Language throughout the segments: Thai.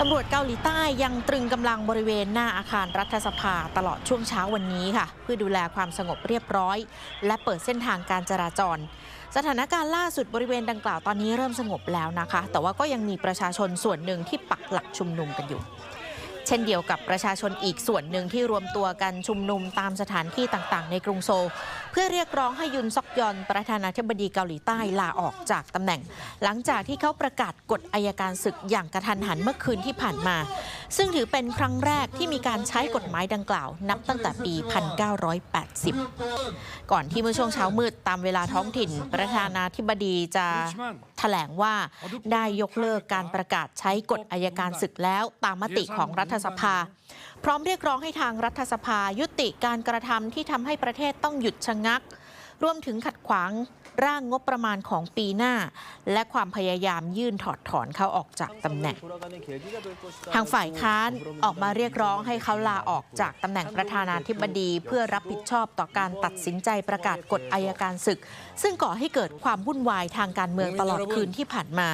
ตำรวจเกาหลีใต้ยังตรึงกำลังบริเวณหน้าอาคารรัฐสภาตลอดช่วงเช้าวันนี้ค่ะ เพื่อดูแลความสงบเรียบร้อย และเปิดเส้นทางการจราจร สถานการณ์ล่าสุดบริเวณดังกล่าวตอนนี้เริ่มสงบแล้วนะคะ แต่ว่าก็ยังมีประชาชนส่วนหนึ่งที่ปักหลักชุมนุมกันอยู่ เช่นเดียวกับประชาชนอีกส่วนหนึ่งที่รวมตัวกันชุมนุมตามสถานที่ต่างๆ ในกรุงโซลเพื่อเรียกร้องให้ยุนซอกยอนประธานาธิบดีเกาหลีใต้ลาออกจากตำแหน่ง หลังจากที่เขาประกาศกฎอายการศึกอย่างกระทันหันเมื่อคืนที่ผ่านมา ซึ่งถือเป็นครั้งแรกที่มีการใช้กฎหมายดังกล่าว นับตั้งแต่ปี 1980 ก่อนที่เมื่อช่วงเช้ามืดตามเวลาท้องถิ่น ประธานาธิบดีจะ ถลงว่าได้ยกเลิกการประกาศใช้กฎอายการศึกแล้วตามมติของรัฐสภา พร้อมเรียกร้องให้ทางรัฐสภายุติการกระทำที่ทำให้ประเทศต้องหยุดชะงัก รวมถึงขัดขวาง ร่างงบประมาณของปีหน้า และความพยายามยื่นถอดถอนเขาออกจากตำแหน่ง ทางฝ่ายค้านออกมาเรียกร้องให้เขาลาออกจากตำแหน่งประธานาธิบดีเพื่อรับผิดชอบต่อการตัดสินใจประกาศกฎอายการศึก ซึ่งก่อให้เกิดความวุ่นวายทางการเมืองตลอดคืนที่ผ่านมา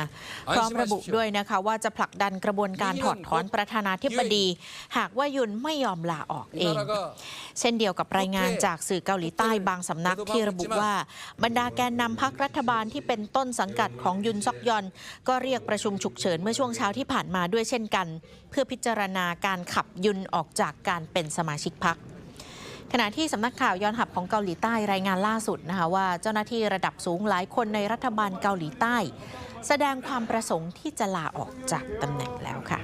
พร้อมระบุด้วยนะคะว่าจะผลักดันกระบวนการถอดถอนประธานาธิบดี หากว่ายุนไม่ยอมลาออกเอง เช่นเดียวกับรายงานจากสื่อเกาหลีใต้บางสำนักที่ระบุว่าบรรดาแกนนำพักรัฐบาลที่เป็นต้นสังกัดของยุนซอกยอน ก็เรียกประชุมฉุกเฉินเมื่อช่วงเช้าที่ผ่านมาด้วยเช่นกัน เพื่อพิจารณาการขับยุนออกจากการเป็นสมาชิกพักขณะที่สำนักข่าวยอนหับของเกาหลีใต้รายงานล่าสุดนะคะว่าเจ้าหน้าที่ระดับสูงหลายคนในรัฐบาลเกาหลีใต้ แสดงความประสงค์ที่จะลาออกจากตำแหน่งแล้วค่ะ